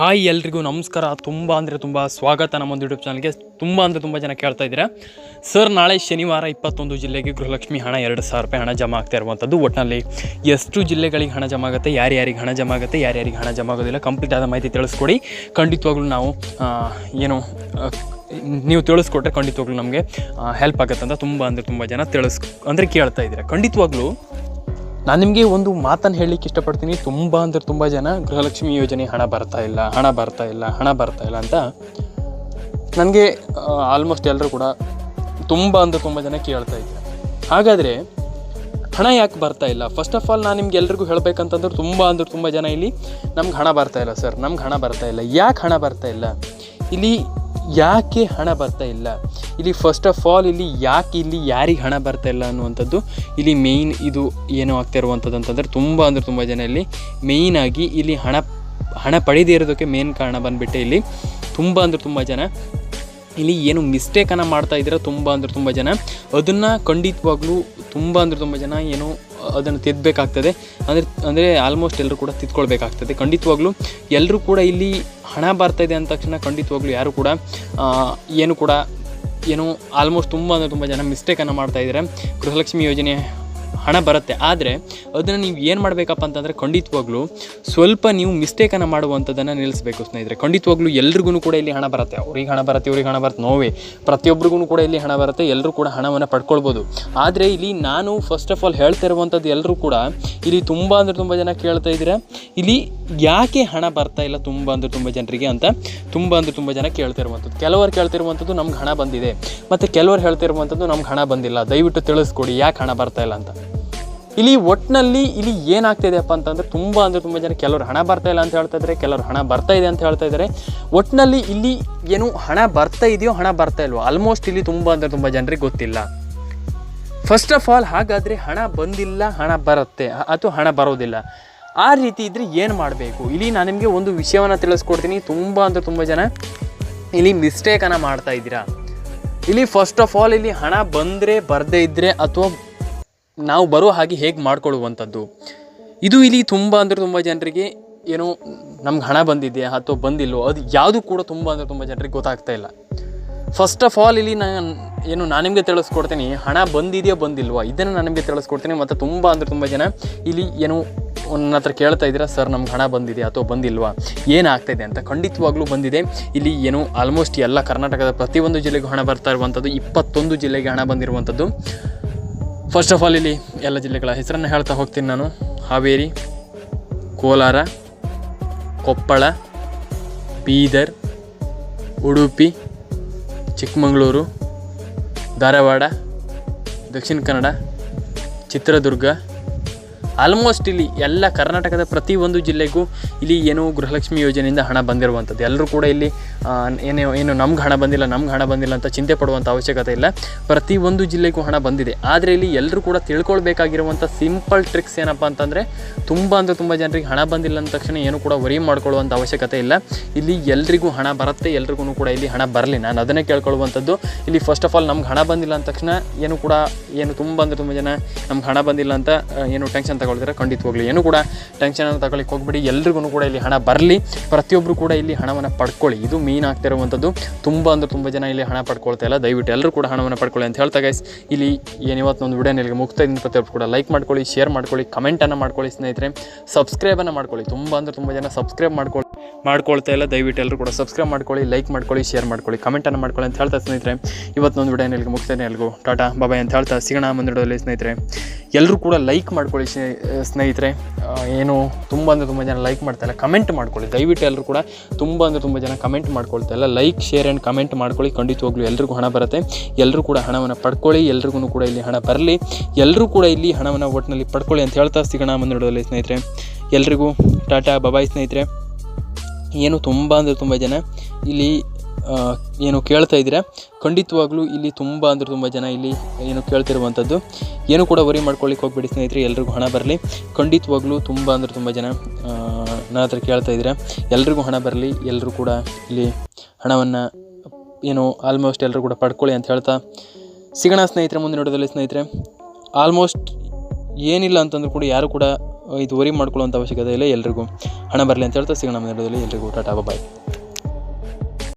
Hi ಎಲ್ರಿಗೂ ನಮಸ್ಕಾರ. ತುಂಬ ಅಂದರೆ ತುಂಬ ಸ್ವಾಗತ ನಮ್ಮೊಂದು ಯೂಟ್ಯೂಬ್ ಚಾನಲ್ಗೆ ತುಂಬ ಅಂದರೆ ತುಂಬ ಜನ ಕೇಳ್ತಾ ಇದ್ದೀರಾ. ಸರ್ ನಾಳೆ ಶನಿವಾರ ಇಪ್ಪತ್ತೊಂದು ಜಿಲ್ಲೆಗೆ ಗೃಹಲಕ್ಷ್ಮಿ ಹಣ ಎರಡು ಸಾವಿರ ರೂಪಾಯಿ ಹಣ ಜಮಾ ಆಗ್ತಾ ಇರುವಂಥದ್ದು ಒಟ್ಟಿನಲ್ಲಿ ಎಷ್ಟು ಜಿಲ್ಲೆಗಳಿಗೆ ಹಣ ಜಮಾ ಆಗುತ್ತೆ, ಯಾರ್ಯಾರಿಗೆ ಹಣ ಜಮಾ ಆಗುತ್ತೆ, ಯಾರ್ಯಾರಿಗೆ ಹಣ ಜಮಾ ಆಗೋದಿಲ್ಲ ಕಂಪ್ಲೀಟ್ ಆದ ಮಾಹಿತಿ ತಿಳಿಸ್ಕೊಡಿ. ಖಂಡಿತವಾಗ್ಲೂ ನಾವು ಏನು ನೀವು ತಿಳಿಸ್ಕೊಟ್ರೆ ಖಂಡಿತವಾಗ್ಲೂ ನಮಗೆ ಹೆಲ್ಪ್ ಆಗುತ್ತೆ ಅಂತ ತುಂಬ ಅಂದರೆ ತುಂಬ ಜನ ತಿಳಿಸ್, ಅಂದರೆ ಕೇಳ್ತಾ ಇದ್ದೀರಾ. ಖಂಡಿತವಾಗ್ಲೂ ನಾನು ನಿಮಗೆ ಒಂದು ಮಾತನ್ನು ಹೇಳಲಿಕ್ಕೆ ಇಷ್ಟಪಡ್ತೀನಿ. ತುಂಬ ಅಂದರೆ ತುಂಬ ಜನ ಗೃಹಲಕ್ಷ್ಮಿ ಯೋಜನೆ ಹಣ ಬರ್ತಾ ಇಲ್ಲ, ಹಣ ಬರ್ತಾ ಇಲ್ಲ, ಹಣ ಬರ್ತಾ ಇಲ್ಲ ಅಂತ ನನಗೆ ಆಲ್ಮೋಸ್ಟ್ ಎಲ್ಲರೂ ಕೂಡ ತುಂಬ ಅಂದರೆ ತುಂಬ ಜನ ಕೇಳ್ತಾ ಇದ್ದಾರೆ. ಹಾಗಾದರೆ ಹಣ ಯಾಕೆ ಬರ್ತಾ ಇಲ್ಲ? ಫಸ್ಟ್ ಆಫ್ ಆಲ್ ನಾನು ನಿಮ್ಗೆ ಎಲ್ರಿಗೂ ಹೇಳಬೇಕಂತಂದ್ರೆ ತುಂಬ ಅಂದ್ರೆ ತುಂಬ ಜನ ಇಲ್ಲಿ ನಮ್ಗೆ ಹಣ ಬರ್ತಾ ಇಲ್ಲ ಸರ್ ನಮ್ಗೆ ಹಣ ಬರ್ತಾ ಇಲ್ಲ. ಯಾಕೆ ಹಣ ಬರ್ತಾ ಇಲ್ಲ? ಇಲ್ಲಿ ಯಾಕೆ ಹಣ ಬರ್ತಾ ಇಲ್ಲ? ಇಲ್ಲಿ ಫಸ್ಟ್ ಆಫ್ ಆಲ್ ಇಲ್ಲಿ ಯಾಕೆ ಇಲ್ಲಿ ಯಾರಿಗೆ ಹಣ ಬರ್ತಾ ಇಲ್ಲ ಅನ್ನುವಂಥದ್ದು, ಇಲ್ಲಿ ಮೇಯ್ನ್ ಇದು ಏನು ಆಗ್ತಾ ಇರುವಂಥದ್ದು ಅಂತಂದರೆ ತುಂಬ ಅಂದರೆ ತುಂಬ ಜನ ಇಲ್ಲಿ ಮೇಯ್ನಾಗಿ ಇಲ್ಲಿ ಹಣ ಹಣ ಪಡೆದೇ ಇರೋದಕ್ಕೆ ಮೇನ್ ಕಾರಣ ಬಂದುಬಿಟ್ಟು ಇಲ್ಲಿ. ತುಂಬ ಅಂದರೆ ತುಂಬ ಜನ ಇಲ್ಲಿ ಏನು ಮಿಸ್ಟೇಕನ್ನು ಮಾಡ್ತಾ ಇದ್ದೀರ ತುಂಬ ಅಂದರೆ ತುಂಬ ಜನ. ಅದನ್ನು ಖಂಡಿತವಾಗ್ಲೂ ತುಂಬ ಅಂದರೆ ತುಂಬ ಜನ ಏನು ಅದನ್ನು ತಿದ್ದಬೇಕಾಗ್ತದೆ ಅಂದರೆ ಅಂದರೆ ಆಲ್ಮೋಸ್ಟ್ ಎಲ್ಲರೂ ಕೂಡ ತಿದ್ಕೊಳ್ಬೇಕಾಗ್ತದೆ. ಖಂಡಿತವಾಗ್ಲೂ ಎಲ್ಲರೂ ಕೂಡ ಇಲ್ಲಿ ಹಣ ಬರ್ತಾ ಇದೆ ಅಂದ ತಕ್ಷಣ ಖಂಡಿತವಾಗ್ಲೂ ಯಾರು ಕೂಡ ಏನು ಕೂಡ, ಏನು ಆಲ್ಮೋಸ್ಟ್ ತುಂಬ ಅಂದರೆ ತುಂಬ ಜನ ಮಿಸ್ಟೇಕನ್ನು ಮಾಡ್ತಾ ಇದ್ದಾರೆ. ಗೃಹಲಕ್ಷ್ಮಿ ಯೋಜನೆ ಹಣ ಬರುತ್ತೆ. ಆದರೆ ಅದನ್ನು ನೀವು ಏನು ಮಾಡಬೇಕಪ್ಪ ಅಂತಂದರೆ ಖಂಡಿತವಾಗ್ಲೂ ಸ್ವಲ್ಪ ನೀವು ಮಿಸ್ಟೇಕನ್ನು ಮಾಡುವಂಥದ್ದನ್ನು ನಿಲ್ಲಿಸಬೇಕು ಸ್ನೇಹಿತರೆ. ಖಂಡಿತವಾಗ್ಲೂ ಎಲ್ರಿಗೂ ಕೂಡ ಇಲ್ಲಿ ಹಣ ಬರುತ್ತೆ. ಅವ್ರಿಗೆ ಹಣ ಬರುತ್ತೆ, ಇವ್ರಿಗೆ ಹಣ ಬರುತ್ತೆ. ನೋವೇ ಪ್ರತಿಯೊಬ್ಬರಿಗೂ ಕೂಡ ಇಲ್ಲಿ ಹಣ ಬರುತ್ತೆ. ಎಲ್ಲರೂ ಕೂಡ ಹಣವನ್ನು ಪಡ್ಕೊಳ್ಬೋದು. ಆದರೆ ಇಲ್ಲಿ ನಾನು ಫಸ್ಟ್ ಆಫ್ ಆಲ್ ಹೇಳ್ತಿರುವಂಥದ್ದು ಎಲ್ಲರೂ ಕೂಡ ಇಲ್ಲಿ ತುಂಬ ಅಂದರೆ ತುಂಬ ಜನ ಕೇಳ್ತಾ ಇದ್ದೀರಾ ಇಲ್ಲಿ ಯಾಕೆ ಹಣ ಬರ್ತಾ ಇಲ್ಲ ತುಂಬ ಅಂದರೆ ತುಂಬ ಜನರಿಗೆ ಅಂತ ತುಂಬ ಅಂದರೆ ತುಂಬ ಜನ ಕೇಳ್ತಿರುವಂಥದ್ದು ಕೆಲವರು ಕೇಳ್ತಿರುವಂಥದ್ದು ನಮ್ಗೆ ಹಣ ಬಂದಿದೆ. ಮತ್ತು ಕೆಲವರು ಹೇಳ್ತಿರುವಂಥದ್ದು ನಮ್ಗೆ ಹಣ ಬಂದಿಲ್ಲ. ದಯವಿಟ್ಟು ತಿಳಿಸ್ಕೊಡಿ ಯಾಕೆ ಹಣ ಬರ್ತಾ ಇಲ್ಲ ಅಂತ. ಇಲ್ಲಿ ಒಟ್ಟಿನಲ್ಲಿ ಇಲ್ಲಿ ಏನಾಗ್ತಿದೆಯಪ್ಪ ಅಂತಂದರೆ ತುಂಬ ಅಂದರೆ ತುಂಬ ಜನ ಕೆಲವರು ಹಣ ಬರ್ತಾ ಇಲ್ಲ ಅಂತ ಹೇಳ್ತಾ ಇದ್ದಾರೆ ಕೆಲವರು ಹಣ ಬರ್ತಾ ಇದೆ ಅಂತ ಹೇಳ್ತಾ ಇದ್ದಾರೆ ಒಟ್ಟಿನಲ್ಲಿ ಇಲ್ಲಿ ಏನು ಹಣ ಬರ್ತಾ ಇದೆಯೋ ಹಣ ಬರ್ತಾ ಇಲ್ವೋ ಆಲ್ಮೋಸ್ಟ್ ಇಲ್ಲಿ ತುಂಬ ಅಂದರೆ ತುಂಬ ಜನರಿಗೆ ಗೊತ್ತಿಲ್ಲ. ಫಸ್ಟ್ ಆಫ್ ಆಲ್ ಹಾಗಾದರೆ ಹಣ ಬಂದಿಲ್ಲ, ಹಣ ಬರುತ್ತೆ ಅಥವಾ ಹಣ ಬರೋದಿಲ್ಲ. ಆ ರೀತಿ ಇದ್ದರೆ ಏನು ಮಾಡಬೇಕು? ಇಲ್ಲಿ ನಾನು ನಿಮಗೆ ಒಂದು ವಿಷಯವನ್ನು ತಿಳಿಸ್ಕೊಡ್ತೀನಿ. ತುಂಬ ಅಂದರೆ ತುಂಬ ಜನ ಇಲ್ಲಿ ಮಿಸ್ಟೇಕನ್ನು ಮಾಡ್ತಾ ಇದ್ದೀರಾ. ಇಲ್ಲಿ ಫಸ್ಟ್ ಆಫ್ ಆಲ್ ಇಲ್ಲಿ ಹಣ ಬಂದರೆ, ಬರದೇ ಇದ್ದರೆ ಅಥವಾ ನಾವು ಬರೋ ಹಾಗೆ ಹೇಗೆ ಮಾಡ್ಕೊಳ್ಳುವಂಥದ್ದು? ಇದು ಇಲ್ಲಿ ತುಂಬ ಅಂದರೆ ತುಂಬ ಜನರಿಗೆ ಏನು ನಮ್ಗೆ ಹಣ ಬಂದಿದೆ ಅಥವಾ ಬಂದಿಲ್ಲೋ ಅದು ಯಾವುದು ಕೂಡ ತುಂಬ ಅಂದರೆ ತುಂಬ ಜನರಿಗೆ ಗೊತ್ತಾಗ್ತಾ ಇಲ್ಲ. ಫಸ್ಟ್ ಆಫ್ ಆಲ್ ಇಲ್ಲಿ ನಾನು ಏನು ನಾನು ನಿಮಗೆ ತಿಳಿಸ್ಕೊಡ್ತೀನಿ, ಹಣ ಬಂದಿದೆಯೋ ಬಂದಿಲ್ವಾ? ಇದನ್ನು ನಾನು ನಿಮಗೆ ತಿಳಿಸ್ಕೊಡ್ತೀನಿ. ಮತ್ತು ತುಂಬ ಅಂದರೆ ತುಂಬ ಜನ ಇಲ್ಲಿ ಏನು ನನ್ನ ಹತ್ರ ಕೇಳ್ತಾ ಇದ್ದೀರಾ, ಸರ್, ನಮ್ಗೆ ಹಣ ಬಂದಿದೆ ಅಥವಾ ಬಂದಿಲ್ವಾ? ಏನಾಗ್ತಾಯಿದೆ ಅಂತ ಖಂಡಿತವಾಗ್ಲೂ ಬಂದಿದೆ. ಇಲ್ಲಿ ಏನು ಆಲ್ಮೋಸ್ಟ್ ಎಲ್ಲ ಕರ್ನಾಟಕದ ಪ್ರತಿಯೊಂದು ಜಿಲ್ಲೆಗೂ ಹಣ ಬರ್ತಾ ಇರುವಂಥದ್ದು, ಇಪ್ಪತ್ತೊಂದು ಜಿಲ್ಲೆಗೆ ಹಣ ಬಂದಿರುವಂಥದ್ದು. ಫಸ್ಟ್ ಆಫ್ ಆಲ್ ಇಲ್ಲಿ ಎಲ್ಲ ಜಿಲ್ಲೆಗಳ ಹೆಸರನ್ನು ಹೇಳ್ತಾ ಹೋಗ್ತೀನಿ ನಾನು. ಹಾವೇರಿ, ಕೋಲಾರ, ಕೊಪ್ಪಳ, ಬೀದರ್, ಉಡುಪಿ, ಚಿಕ್ಕಮಗಳೂರು, ಧಾರವಾಡ, ದಕ್ಷಿಣ ಕನ್ನಡ, ಚಿತ್ರದುರ್ಗ ಆಲ್ಮೋಸ್ಟ್ ಇಲ್ಲಿ ಎಲ್ಲ ಕರ್ನಾಟಕದ ಪ್ರತಿಯೊಂದು ಜಿಲ್ಲೆಗೂ ಇಲ್ಲಿ ಏನು ಗೃಹಲಕ್ಷ್ಮಿ ಯೋಜನೆಯಿಂದ ಹಣ ಬಂದಿರುವಂಥದ್ದು. ಎಲ್ಲರೂ ಕೂಡ ಇಲ್ಲಿ ಏನೇ, ಏನು ನಮ್ಗೆ ಹಣ ಬಂದಿಲ್ಲ, ನಮ್ಗೆ ಹಣ ಬಂದಿಲ್ಲ ಅಂತ ಚಿಂತೆ ಪಡುವಂಥ ಅವಶ್ಯಕತೆ ಇಲ್ಲ. ಪ್ರತಿಯೊಂದು ಜಿಲ್ಲೆಗೂ ಹಣ ಬಂದಿದೆ. ಆದರೆ ಇಲ್ಲಿ ಎಲ್ಲರೂ ಕೂಡ ತಿಳ್ಕೊಳ್ಬೇಕಾಗಿರುವಂಥ ಸಿಂಪಲ್ ಟ್ರಿಕ್ಸ್ ಏನಪ್ಪ ಅಂತಂದರೆ ತುಂಬ ಅಂದರೆ ತುಂಬ ಜನರಿಗೆ ಹಣ ಬಂದಿಲ್ಲ ಅಂದ ತಕ್ಷಣ ಏನು ಕೂಡ ವರಿ ಮಾಡ್ಕೊಳ್ಳುವಂಥ ಅವಶ್ಯಕತೆ ಇಲ್ಲ. ಇಲ್ಲಿ ಎಲ್ರಿಗೂ ಹಣ ಬರುತ್ತೆ ಎಲ್ರಿಗೂ ಕೂಡ ಇಲ್ಲಿ ಹಣ ಬರಲಿ. ನಾನು ಅದನ್ನೇ ಕೇಳ್ಕೊಳ್ಳುವಂಥದ್ದು. ಇಲ್ಲಿ ಫಸ್ಟ್ ಆಫ್ ಆಲ್ ನಮ್ಗೆ ಹಣ ಬಂದಿಲ್ಲ ಅಂದ ತಕ್ಷಣ ಏನು ಕೂಡ ಏನು ತುಂಬ ಅಂದರೆ ತುಂಬ ಜನ ನಮ್ಗೆ ಹಣ ಬಂದಿಲ್ಲ ಅಂತ ಏನು ಟೆನ್ಷನ್ ತಗೊಳ್ತಾರೆ ಖಂಡಿತವಾಗ್ಲಿ ಏನು ಕೂಡ ಟೆನ್ಷನನ್ನು ತಗೊಳ್ಳಿಕ್ಕೆ ಹೋಗ್ಬಿಡಿ. ಎಲ್ರಿಗೂ ಕೂಡ ಇಲ್ಲಿ ಹಣ ಬರಲಿ. ಪ್ರತಿಯೊಬ್ಬರು ಕೂಡ ಇಲ್ಲಿ ಹಣವನ್ನು ಪಡ್ಕೊಳ್ಳಿ. ಇದು ಮೇನ್ ಆಗ್ತಿರುವಂಥದ್ದು ತುಂಬ ಅಂದರೆ ತುಂಬ ಜನ ಇಲ್ಲಿ ಹಣ ಪಡ್ಕೊಳ್ತಾ ಇಲ್ಲ. ದಯವಿಟ್ಟು ಎಲ್ಲರೂ ಕೂಡ ಹಣವನ್ನು ಪಡ್ಕೊಳ್ಳಿ ಅಂತ ಹೇಳ್ತಾ ಗೈಸ್ ಇಲ್ಲಿ ಏನು ಇವತ್ತೊಂದು ವಿಡಿಯೋ ಇಲ್ಲಿಗೆ ಮುಗ್ತಾ ಇದ್ದೀನಿ ಪ್ರತಿಯೊಬ್ಬರು ಕೂಡ ಲೈಕ್ ಮಾಡ್ಕೊಳ್ಳಿ ಶೇರ್ ಮಾಡ್ಕೊಳ್ಳಿ ಕಮೆಂಟನ್ನು ಮಾಡ್ಕೊಳ್ಳಿ ಸ್ನೇಹಿತರೆ. ಸಬ್ಸ್ಕ್ರೈಬನ್ನು ಮಾಡ್ಕೊಳ್ಳಿ. ತುಂಬ ಅಂದರೆ ತುಂಬ ಜನ ಸಬ್ಸ್ಕ್ರೈಬ್ ಮಾಡ್ಕೊಳ್ಳಿ ಮಾಡ್ಕೊಳ್ತಾ ಇಲ್ಲ. ದಯವಿಟ್ಟು ಎಲ್ಲರೂ ಕೂಡ ಸಬ್ಸ್ಕ್ರೈಬ್ ಮಾಡ್ಕೊಳ್ಳಿ ಲೈಕ್ ಮಾಡ್ಕೊಳ್ಳಿ ಶೇರ್ ಮಾಡ್ಕೊಳ್ಳಿ ಕಮೆಂಟನ್ನು ಮಾಡ್ಕೊಳ್ಳಿ ಅಂತ ಹೇಳ್ತಾ ಸ್ನೇಹಿತರೆ. ಇವತ್ತೊಂದು ವಿಡಿಯೋ ಇಲ್ಲಿಗೆ ಮುಗ್ತಾನೆ ಎಲ್ಗೂ ಟಾಟಾ ಬಾಬಾಯ್ ಅಂತ ಹೇಳ್ತಾ ಸಿಗೋಣ ಮುಂದಿಡೋದಲ್ಲಿ ಸ್ನೇಹಿತರೆ. ಎಲ್ಲರೂ ಕೂಡ ಲೈಕ್ ಮಾಡ್ಕೊಳ್ಳಿ ಸ್ನೇ- ಸ್ನೇಹಿತರೆ. ಏನು, ತುಂಬ ಅಂದರೆ ತುಂಬ ಜನ ಲೈಕ್ ಮಾಡ್ತಾಯಿಲ್ಲ ಕಮೆಂಟ್ ಮಾಡ್ಕೊಳ್ಳಿ. ದಯವಿಟ್ಟು ಎಲ್ಲರೂ ಕೂಡ ತುಂಬ ಅಂದರೆ ತುಂಬ ಜನ ಕಮೆಂಟ್ ಮಾಡ್ಕೊಳ್ತಾ ಇಲ್ಲ. ಲೈಕ್ ಶೇರ್ ಆ್ಯಂಡ್ ಕಮೆಂಟ್ ಮಾಡ್ಕೊಳ್ಳಿ. ಖಂಡಿತವಾಗ್ಲೂ ಎಲ್ರಿಗೂ ಹಣ ಬರುತ್ತೆ. ಎಲ್ಲರೂ ಕೂಡ ಹಣವನ್ನು ಪಡ್ಕೊಳ್ಳಿ. ಎಲ್ರಿಗೂ ಕೂಡ ಇಲ್ಲಿ ಹಣ ಬರಲಿ. ಎಲ್ಲರೂ ಕೂಡ ಇಲ್ಲಿ ಹಣವನ್ನು ಒಟ್ಟಿನಲ್ಲಿ ಪಡ್ಕೊಳ್ಳಿ ಅಂತ ಹೇಳ್ತಾ ಸಿಗೋಣ ಮುಂದೆ ಸ್ನೇಹಿತರೆ. ಎಲ್ರಿಗೂ ಟಾಟಾ ಬಬಾಯ್ ಸ್ನೇಹಿತರೆ. ಏನು ತುಂಬ ಅಂದರೆ ತುಂಬ ಜನ ಇಲ್ಲಿ ಏನು ಕೇಳ್ತಾ ಇದ್ದೀರಾ? ಖಂಡಿತವಾಗ್ಲೂ ಇಲ್ಲಿ ತುಂಬ ಅಂದರೆ ತುಂಬ ಜನ ಇಲ್ಲಿ ಏನು ಕೇಳ್ತಿರುವಂಥದ್ದು. ಏನು ಕೂಡ ವರಿ ಮಾಡ್ಕೊಳ್ಳಿಕ್ಕೆ ಹೋಗ್ಬಿಡಿ ಸ್ನೇಹಿತರೆ, ಎಲ್ರಿಗೂ ಹಣ ಬರಲಿ. ಖಂಡಿತವಾಗ್ಲೂ ತುಂಬ ಅಂದರೆ ತುಂಬ ಜನ ನನ್ನ ಹತ್ರ ಕೇಳ್ತಾ ಇದ್ದೀರಾ. ಎಲ್ರಿಗೂ ಹಣ ಬರಲಿ ಎಲ್ಲರೂ ಕೂಡ ಇಲ್ಲಿ ಹಣವನ್ನು ಏನು ಆಲ್ಮೋಸ್ಟ್ ಎಲ್ಲರೂ ಕೂಡ ಪಡ್ಕೊಳ್ಳಿ ಅಂತ ಹೇಳ್ತಾ ಸಿಗೋಣ ಸ್ನೇಹಿತರೆ ಮುಂದೆ ನೋಡೋದಲ್ಲಿ ಸ್ನೇಹಿತರೆ. ಆಲ್ಮೋಸ್ಟ್ ಏನಿಲ್ಲ ಅಂತಂದ್ರೂ ಕೂಡ ಯಾರು ಕೂಡ ಇದು ವರಿ ಮಾಡ್ಕೊಳ್ಳೋಂಥ ಅವಶ್ಯಕತೆ ಇಲ್ಲ, ಎಲ್ರಿಗೂ ಹಣ ಬರಲಿ ಅಂತ ಹೇಳ್ತಾ ಸಿಗೋಣ ಮುಂದೆ ನೋಡೋದಲ್ಲಿ ಎಲ್ರಿಗೂ ಟಾಟಾ ಬಾಯ್